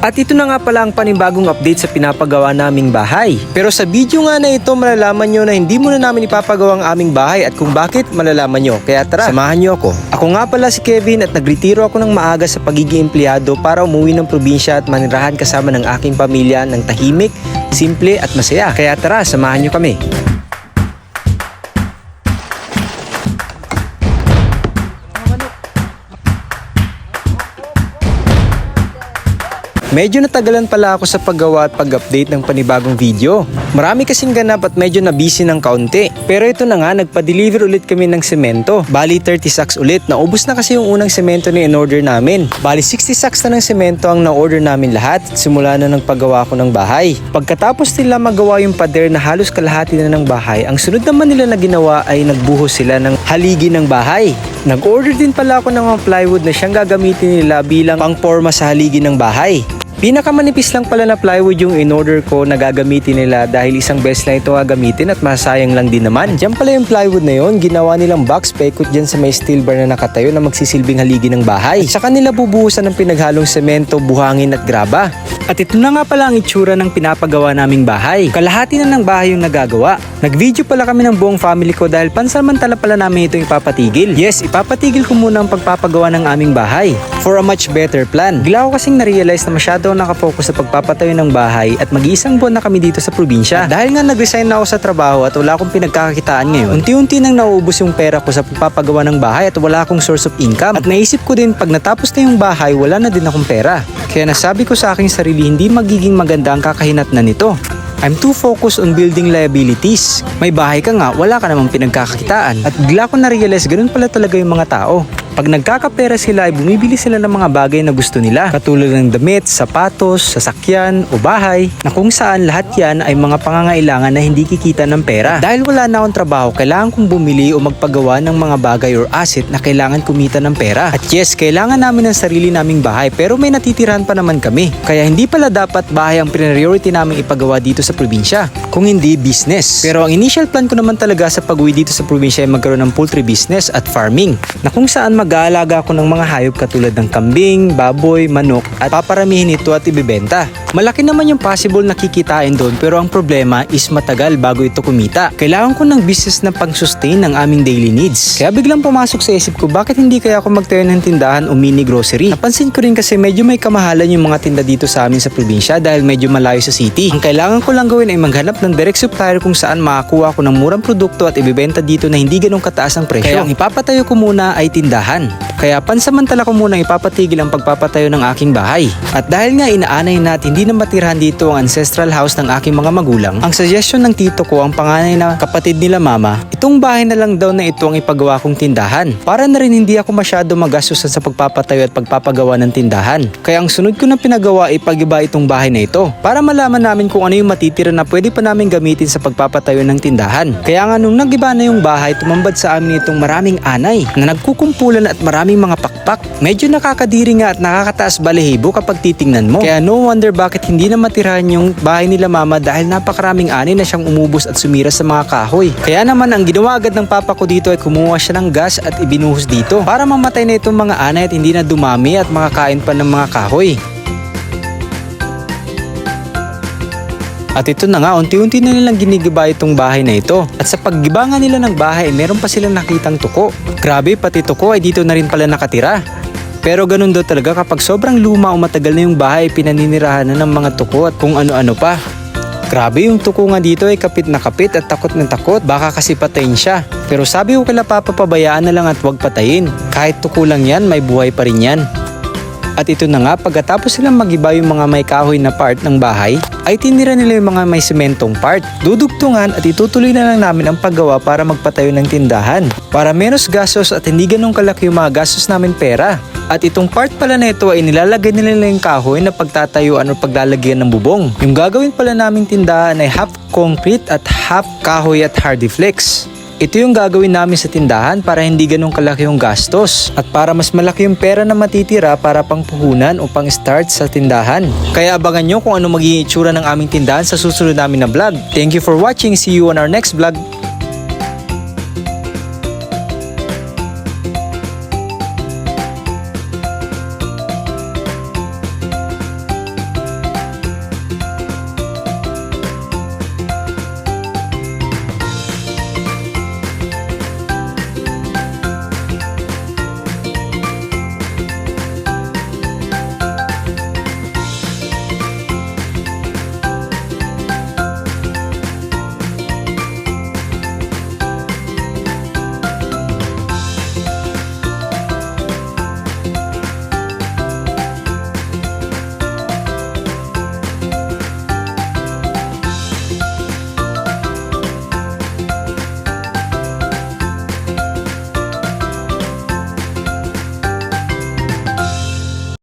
At ito na nga pala ang panibagong update sa pinapagawa naming bahay. Pero sa video nga na ito malalaman nyo na hindi muna namin ipapagawa ang aming bahay at kung bakit malalaman nyo. Kaya tara, samahan nyo ako. Ako nga pala si Kevin at nagretiro ako ng maaga sa pagiging empleyado para umuwi ng probinsya at manirahan kasama ng aking pamilya ng tahimik, simple at masaya. Kaya tara, samahan nyo kami. Medyo natagalan pala ako sa paggawa at pag-update ng panibagong video. Marami kasing ganap at medyo na busy ng kaunti. Pero ito na nga, nagpa-deliver ulit kami ng semento. Bali 30 sacks ulit. Naubos na kasi yung unang semento na in-order namin. Bali 60 sacks na ng semento ang na-order namin lahat. Simula na ng paggawa ko ng bahay. Pagkatapos nila magawa yung pader na halos kalahati na ng bahay, ang sunod naman nila na ginawa ay nagbuhos sila ng haligi ng bahay. Nag-order din pala ako ng mga plywood na siyang gagamitin nila bilang pangporma sa haligi ng bahay. Pinakamanipis lang pala na plywood yung in-order ko na gagamitin nila dahil isang beses lang ito gagamitin at masayang lang din naman. Diyan pala yung plywood na yon, ginawa nilang box paikot dyan sa may steel bar na nakatayo na magsisilbing haligi ng bahay. At saka nila bubuhusan ng pinaghalong semento, buhangin at graba. At ito na nga pala ang itsura ng pinapagawa naming bahay. Kalahati na ng bahay yung nagagawa. Nag-video pala kami ng buong family ko dahil pansamantala pala namin ito ipapatigil. Yes, ipapatigil ko muna ang pagpapagawa ng aming bahay for a much better plan. Bigla ko kasing na-realize na masyado nakapokus sa pagpapatayo ng bahay at mag-iisang buwan na kami dito sa probinsya. Dahil nga nag-resign na ako sa trabaho at wala akong pinagkakakitaan ngayon, unti-unti nang nauubos yung pera ko sa pagpapagawa ng bahay at wala akong source of income. At naisip ko din pag natapos na yung bahay, wala na din akong pera. Kaya nasabi ko sa aking sarili hindi magiging maganda ang kakahinat na nito. I'm too focused on building liabilities. May bahay ka nga, wala ka namang pinagkakakitaan. At bigla ko na-realize ganun pala talaga yung mga tao. Pag nagkakapera sila ay bumibili sila ng mga bagay na gusto nila katulad ng damit, sapatos, sasakyan o bahay na kung saan lahat yan ay mga pangangailangan na hindi kikita ng pera. Dahil wala na akong trabaho, kailangan kong bumili o magpagawa ng mga bagay or asset na kailangan kumita ng pera. At yes, kailangan namin ng sarili naming bahay pero may natitirahan pa naman kami. Kaya hindi pala dapat bahay ang priority naming ipagawa dito sa probinsya, kung hindi business. Pero ang initial plan ko naman talaga sa pag-uwi dito sa probinsya ay magkaroon ng poultry business at farming na kung saan mag-aalaga ako ng mga hayop katulad ng kambing, baboy, manok at paparamihin ito at ibibenta. Malaki naman yung possible na kikitain doon pero ang problema is matagal bago ito kumita. Kailangan ko ng business na pang-sustain ng aming daily needs. Kaya biglang pumasok sa isip ko bakit hindi kaya ako magtayo ng tindahan o mini grocery. Napansin ko rin kasi medyo may kamahalan yung mga tinda dito sa amin sa probinsya dahil medyo malayo sa city. Ang kailangan ko lang gawin ay maghanap ng direct supplier kung saan makakuha ko ng murang produkto at ibibenta dito na hindi ganong kataas ang presyo. Kaya ang ipapatayo ko muna ay tindahan. perlahan Kaya pansamantala ko muna ipapatigil ang pagpapatayo ng aking bahay. At dahil nga inaanay na at hindi na matirhan dito ang ancestral house ng aking mga magulang, ang suggestion ng tito ko ang panganay na kapatid nila mama, itong bahay na lang daw na ito ang ipagawa kong tindahan. Para na rin hindi ako masyado magastusan sa pagpapatayo at pagpapagawa ng tindahan. Kaya ang sunod ko na pinagawa ay pagiba itong bahay na ito para malaman namin kung ano yung matitira na pwede pa namin gamitin sa pagpapatayo ng tindahan. Kaya nga nung nagiba na yung bahay, tumambad sa amin itong maraming anay na nagkukumpulan at maraming mga pakpak. Medyo nakakadiri nga at nakakataas balahibo kapag titingnan mo. Kaya no wonder bakit hindi na matirahan yung bahay nila mama dahil napakaraming anay na siyang umubos at sumira sa mga kahoy. Kaya naman ang ginawa agad ng papa ko dito ay kumuha siya ng gas at ibinuhos dito para mamatay na itong mga anay at hindi na dumami at makakain pa ng mga kahoy. At ito na nga, unti-unti na nilang ginigiba itong bahay na ito. At sa paggiba nga nila ng bahay, meron pa silang nakitang tuko. Grabe, pati tuko ay dito na rin pala nakatira. Pero ganun daw talaga kapag sobrang luma o matagal na yung bahay, pinaninirahan na ng mga tuko at kung ano-ano pa. Grabe yung tuko nga dito ay kapit na kapit at takot na takot. Baka kasi patayin siya. Pero sabi ko kila papa pabayaan na lang at huwag patayin. Kahit tuko lang yan, may buhay pa rin yan. At ito na nga, pagkatapos silang magiba yung mga may kahoy na part ng bahay, ay tinira nila yung mga may sementong part. Dudugtungan at itutuloy na lang namin ang paggawa para magpatayo ng tindahan. Para menos gastos at hindi ganun kalaki yung mga gastos namin pera. At itong part pala na ito ay nilalagay nila yung kahoy na pagtatayuan o paglalagyan ng bubong. Yung gagawin pala naming tindahan ay half concrete at half kahoy at hardy flex. Ito yung gagawin namin sa tindahan para hindi ganun kalaki yung gastos at para mas malaki yung pera na matitira para pang puhunan o pang start sa tindahan. Kaya abangan nyo kung ano magiging itsura ng aming tindahan sa susunod namin na vlog. Thank you for watching. See you on our next vlog.